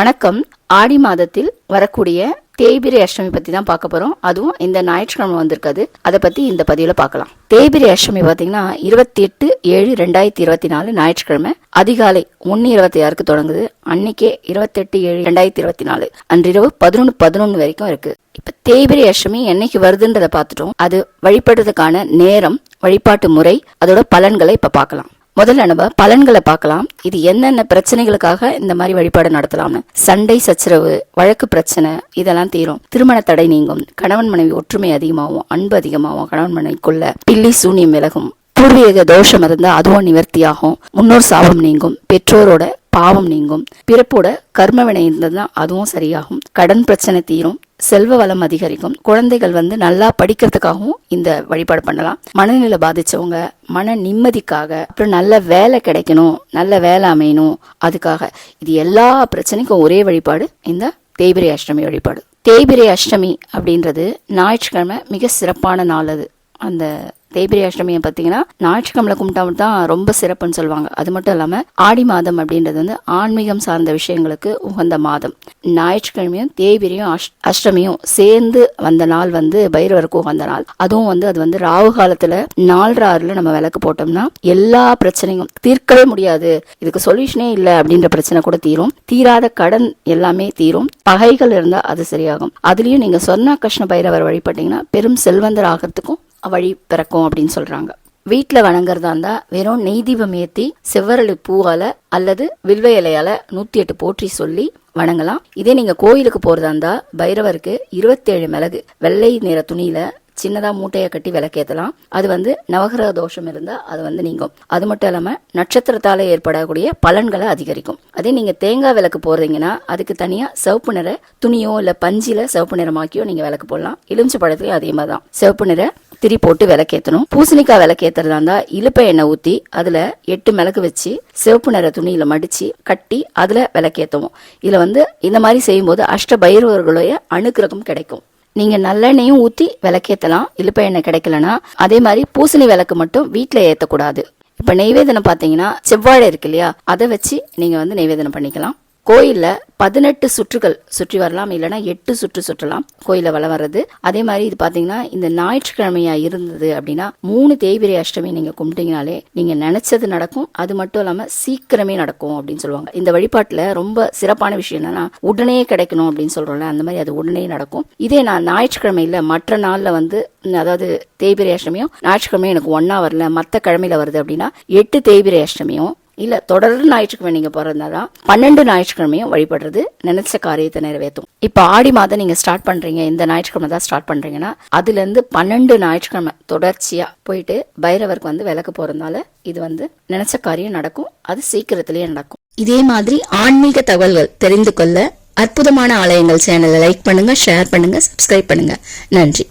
வணக்கம். ஆடி மாதத்தில் வரக்கூடிய தேய்பிரை அஷ்டமி பத்தி தான் பார்க்க போறோம். அதுவும் இந்த ஞாயிற்றுக்கிழமை வந்திருக்காது. அதை பத்தி இந்த பதிவுல பார்க்கலாம். தேய்பிரை அஷ்டமி பாத்தீங்கன்னா இருபத்தி எட்டு ஏழு ரெண்டாயிரத்தி இருபத்தி நாலு ஞாயிற்றுக்கிழமை. அதிகாலை ஒன்னு இருபத்தி ஆறுக்கு தொடங்குது. அன்னைக்கே இருபத்தெட்டு ஏழு ரெண்டாயிரத்தி இருபத்தி நாலு. அன்றிரவு பதினொன்று பதினொன்று வரைக்கும் இருக்கு. இப்ப தேய்பிரை அஷ்டமி என்னைக்கு வருதுன்றதை பார்த்துட்டோம். அது வழிபடுறதுக்கான நேரம் வழிபாட்டு முறை அதோட பலன்களை இப்ப பார்க்கலாம். முதல்ல நம்ம பலன்களை பார்க்கலாம். இது என்னென்ன பிரச்சனைகளுக்காக இந்த மாதிரி வழிபாடு நடத்தலாம்னு. சண்டை சச்சரவு வழக்கு பிரச்சனை இதெல்லாம் தீரும். திருமண தடை நீங்கும். கணவன் மனைவி ஒற்றுமை அதிகமாகும். அன்பு அதிகமாகும். கணவன் மனைவிக்குள்ள பில்லி சூனியம் விலகும். பூர்வீக தோஷம் இருந்தால் அதுவும் நிவர்த்தியாகும். முன்னோர் சாபம் நீங்கும். பெற்றோரோட பாவம் நீங்கும். பிறப்போட கர்ம வினை இருந்ததுன்னா அதுவும் சரியாகும். கடன் பிரச்சனை தீரும். செல்வ வளம் அதிகரிக்கும். குழந்தைகள் வந்து நல்லா படிக்கிறதுக்காகவும் இந்த வழிபாடு பண்ணலாம். மனநிலை பாதிச்சவங்க மன நிம்மதிக்காக அப்புறம் நல்ல வேலை கிடைக்கணும் நல்ல வேலை அமையணும். அதுக்காக இது எல்லா பிரச்சனைக்கும் ஒரே வழிபாடு இந்த தேய்பிரை அஷ்டமி வழிபாடு. தேய்பிரை அஷ்டமி அப்படின்றது ஞாயிற்றுக்கிழமை மிக சிறப்பான நாள் அது. அந்த தேய்பிரை அஷ்டமியை பார்த்தீங்கன்னா ஞாயிற்றுக்கிழமை கும்பிட்டா தான் ரொம்ப சிறப்புன்னு சொல்லுவாங்க. அது மட்டும் இல்லாமல் ஆடி மாதம் அப்படின்றது வந்து ஆன்மீகம் சார்ந்த விஷயங்களுக்கு உகந்த மாதம். ஞாயிற்றுக்கிழமையும் தேய்பிரையும் அஷ் அஷ்டமியும் சேர்ந்து வந்த நாள் வந்து பைரவருக்கு உகந்த நாள். அதுவும் வந்து அது வந்து ராகு காலத்தில் நாலரை ஆறுல நம்ம விளக்கு போட்டோம்னா எல்லா பிரச்சனையும் தீர்க்கவே முடியாது. இதுக்கு சொல்யூஷனே இல்லை அப்படின்ற பிரச்சனை கூட தீரும். தீராத கடன் எல்லாமே தீரும். பகைகள் இருந்தால் அது சரியாகும். அதுலேயும் நீங்கள் சொன்னா கிருஷ்ண பைரவர் வழிபட்டீங்கன்னா பெரும் செல்வந்தர் ஆகிறதுக்கும் வழி பிறக்கும் அப்படின்னு சொல்றாங்க. வீட்டில் வணங்குறதா இருந்தால் வெறும் நெய் தீபம் ஏற்றி செவ்வரளி பூவால அல்லது வில்வ இலையால நூற்றி எட்டு போற்றி சொல்லி வணங்கலாம். இதே நீங்கள் கோயிலுக்கு போகிறதா இருந்தால் பைரவருக்கு இருபத்தேழு மிளகு வெள்ளை நிற துணியில் சின்னதாக மூட்டையை கட்டி விளக்கேற்றலாம் அது வந்து நவகிரக தோஷம் இருந்தால் அது வந்து நீங்கும். அது மட்டும் இல்லாமல் நட்சத்திரத்தால் ஏற்படக்கூடிய பலன்களை அதிகரிக்கும். அதே நீங்கள் தேங்காய் விளக்கு போடுறீங்கன்னா அதுக்கு தனியாக சிவப்பு நிற துணியோ இல்லை பஞ்சில சிவப்பு நிறமாக்கியோ நீங்கள் விளக்கு போடலாம். எலுமிச்சை பழத்துலேயும் அதே மாதிரி தான் சிவப்பு நிற திரி போட்டு விளக்கேத்தணும். பூசணிக்காய் விளக்கேத்துறதா இருந்தா இலுப்பை எண்ணெய் ஊத்தி அதுல எட்டு மிளகு வச்சு சிவப்பு நிற துணியில மடிச்சு கட்டி அதுல விளக்கேத்துவோம். இதுல வந்து இந்த மாதிரி செய்யும்போது அஷ்ட பைரவர்களுடைய அனுக்கிரகம் கிடைக்கும். நீங்க நல்லெண்ணையும் ஊத்தி விளக்கேத்தலாம். இலுப்பை எண்ணெய் கிடைக்கலனா அதே மாதிரி பூசணி விளக்கு மட்டும் வீட்டில் ஏத்தக்கூடாது. இப்ப நெய்வேதனம் பாத்தீங்கன்னா செவ்வாழை இருக்கு இல்லையா? அதை வச்சு நீங்க வந்து நெய்வேதனம் பண்ணிக்கலாம். கோயிலில் பதினெட்டு சுற்றுகள் சுற்றி வரலாம் இல்லைன்னா எட்டு சுற்று சுற்றலாம் கோயிலில் வளம் வர்றது. அதே மாதிரி இது பார்த்தீங்கன்னா இந்த ஞாயிற்றுக்கிழமையா இருந்தது அப்படின்னா மூணு தேய்பிரை அஷ்டமி நீங்கள் கும்பிட்டீங்கனாலே நீங்கள் நினச்சது நடக்கும் அது மட்டும் இல்லாமல் சீக்கிரமே நடக்கும் அப்படின்னு சொல்லுவாங்க. இந்த வழிபாட்டில் ரொம்ப சிறப்பான விஷயம் என்னன்னா உடனே கிடைக்கணும் அப்படின்னு சொல்கிறோம்ல அந்த மாதிரி அது உடனே நடக்கும். இதே நான் ஞாயிற்றுக்கிழமையில் மற்ற நாளில் வந்து அதாவது தேய்பிரை அஷ்டமியும் ஞாயிற்றுக்கிழமை எனக்கு ஒன்றா வரல மற்ற கிழமையில் வருது அப்படின்னா எட்டு தேய்பிரை அஷ்டமியும் இல்லை தொடர்ந்து ஞாயிற்றுக்கிழமை நீங்கள் பிறந்தாதான் பன்னெண்டு ஞாயிற்றுக்கிழமையும் வழிபடுறது நினைச்ச காரியத்தை நிறைவேற்றும். இப்போ ஆடி மாதம் நீங்கள் ஸ்டார்ட் பண்ணுறீங்க இந்த ஞாயிற்றுக்கிழமை தான் ஸ்டார்ட் பண்ணுறீங்கன்னா அதுலேருந்து பன்னெண்டு ஞாயிற்றுக்கிழமை தொடர்ச்சியாக போயிட்டு பைரவருக்கு வந்து விளக்கு போகிறதுனால இது வந்து நினைச்ச காரியம் நடக்கும் அது சீக்கிரத்திலேயே நடக்கும். இதே மாதிரி ஆன்மீக தகவல்கள் தெரிந்து கொள்ள அற்புதமான ஆலயங்கள் சேனலை லைக் பண்ணுங்க ஷேர் பண்ணுங்க சப்ஸ்கிரைப் பண்ணுங்க. நன்றி.